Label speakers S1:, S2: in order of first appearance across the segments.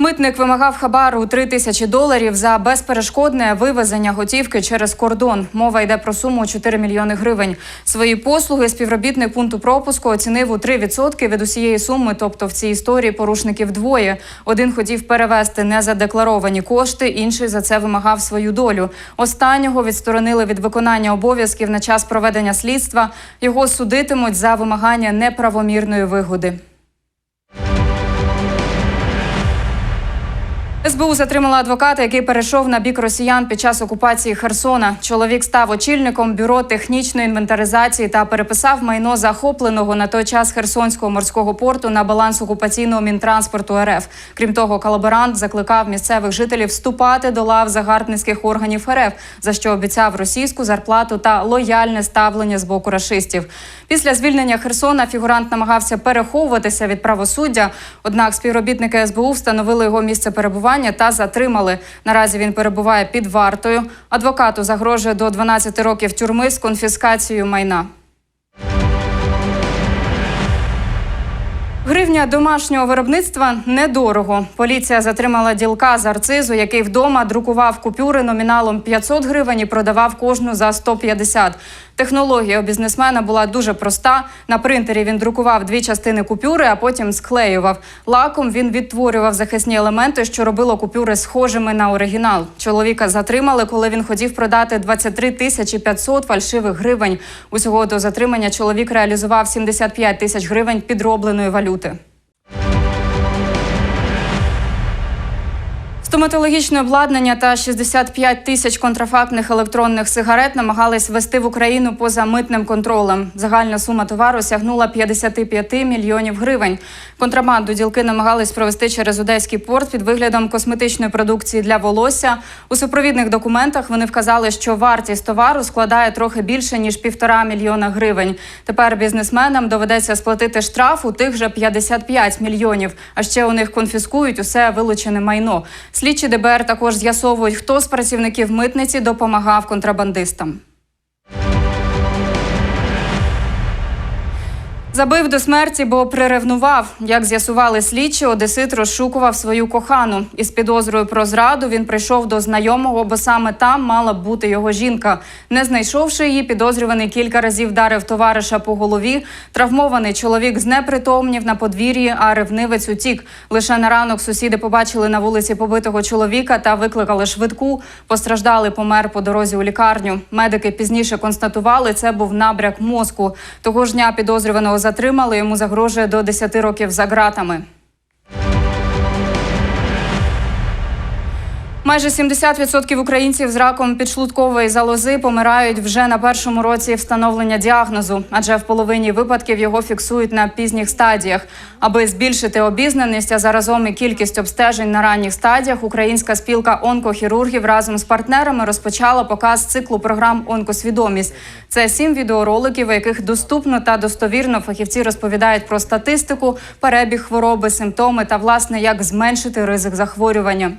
S1: Митник вимагав хабару у 3 тисячі доларів за безперешкодне вивезення готівки через кордон. Мова йде про суму 4 мільйони гривень. Свої послуги співробітник пункту пропуску оцінив у 3% від усієї суми. Тобто в цій історії порушників двоє. Один хотів перевести незадекларовані кошти, інший за це вимагав свою долю. Останнього відсторонили від виконання обов'язків на час проведення слідства. Його судитимуть за вимагання неправомірної вигоди. СБУ затримала адвоката, який перейшов на бік росіян під час окупації Херсона. Чоловік став очільником бюро технічної інвентаризації та переписав майно захопленого на той час Херсонського морського порту на баланс окупаційного мінтранспорту РФ. Крім того, колаборант закликав місцевих жителів вступати до лав загарбницьких органів РФ, за що обіцяв російську зарплату та лояльне ставлення з боку рашистів. Після звільнення Херсона фігурант намагався переховуватися від правосуддя. Однак співробітники СБУ встановили його місце перебування та затримали. Наразі він перебуває під вартою. Адвокату загрожує до 12 років тюрми з конфіскацією майна. Гривня домашнього виробництва недорого. Поліція затримала ділка з арцизу, який вдома друкував купюри номіналом 500 гривень і продавав кожну за 150. Технологія у бізнесмена була дуже проста. На принтері він друкував дві частини купюри, а потім склеював. Лаком він відтворював захисні елементи, що робило купюри схожими на оригінал. Чоловіка затримали, коли він хотів продати 23 тисячі 500 фальшивих гривень. Усього до затримання чоловік реалізував 75 тисяч гривень підробленої валюти. Стоматологічне обладнання та 65 тисяч контрафактних електронних сигарет намагались ввести в Україну поза митним контролем. Загальна сума товару сягнула 55 мільйонів гривень. Контрабанду ділки намагались провести через одеський порт під виглядом косметичної продукції для волосся. У супровідних документах вони вказали, що вартість товару складає трохи більше ніж півтора мільйона гривень. Тепер бізнесменам доведеться сплатити штраф у тих же 55 мільйонів. А ще у них конфіскують усе вилучене майно. Слідчі ДБР також з'ясовують, хто з працівників митниці допомагав контрабандистам. Забив до смерті, бо приревнував. Як з'ясували слідчі, Одесит розшукував свою кохану. Із підозрою про зраду він прийшов до знайомого, бо саме там мала бути його жінка. Не знайшовши її, підозрюваний кілька разів вдарив товариша по голові. Травмований чоловік знепритомнів на подвір'ї, а ревнивець утік. Лише на ранок сусіди побачили на вулиці побитого чоловіка та викликали швидку. Постраждалий помер по дорозі у лікарню. Медики пізніше констатували, це був набряк мозку. Того ж дня підозрюваного затримали. Йому загрожує до 10 років за ґратами. Майже 70% українців з раком підшлуткової залози помирають вже на першому році встановлення діагнозу, адже в половині випадків його фіксують на пізніх стадіях. Аби збільшити обізнаність, а заразом і кількість обстежень на ранніх стадіях, українська спілка онкохірургів разом з партнерами розпочала показ циклу програм Онкосвідомість. Це сім відеороликів, у яких доступно та достовірно фахівці розповідають про статистику, перебіг хвороби, симптоми та власне як зменшити ризик захворювання.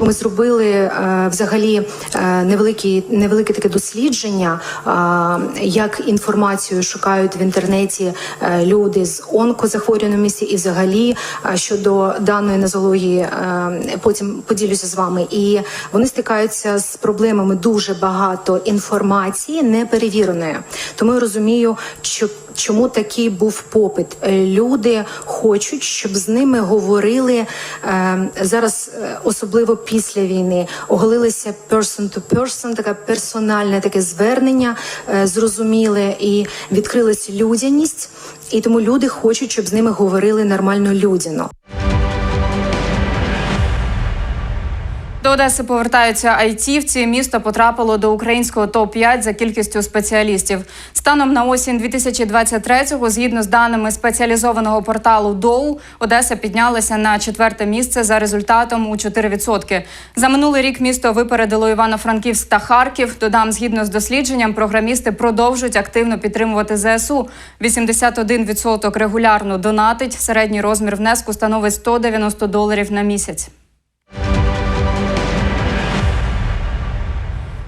S2: Ми зробили е, взагалі е, невеликі, невелике таке дослідження, е, як інформацію шукають в інтернеті люди з онкозахворюваністю і взагалі щодо даної нозології. Потім поділюся з вами. І вони стикаються з проблемами дуже багато інформації неперевіреної. Тому я розумію, що чому такий був попит. Люди хочуть, щоб з ними говорили зараз, е, особливо після війни, оголилися person to person, таке персональне таке звернення, е, зрозуміле і відкрилася людяність. І тому люди хочуть, щоб з ними говорили нормально людяно.
S1: До Одеси повертаються айтівці. Місто потрапило до українського топ-5 за кількістю спеціалістів. Станом на осінь 2023-го, згідно з даними спеціалізованого порталу Доу, Одеса піднялася на четверте місце за результатом у 4%. За минулий рік місто випередило Івано-Франківськ та Харків. Додам, згідно з дослідженням, програмісти продовжують активно підтримувати ЗСУ. 81% регулярно донатить. Середній розмір внеску становить 190 доларів на місяць.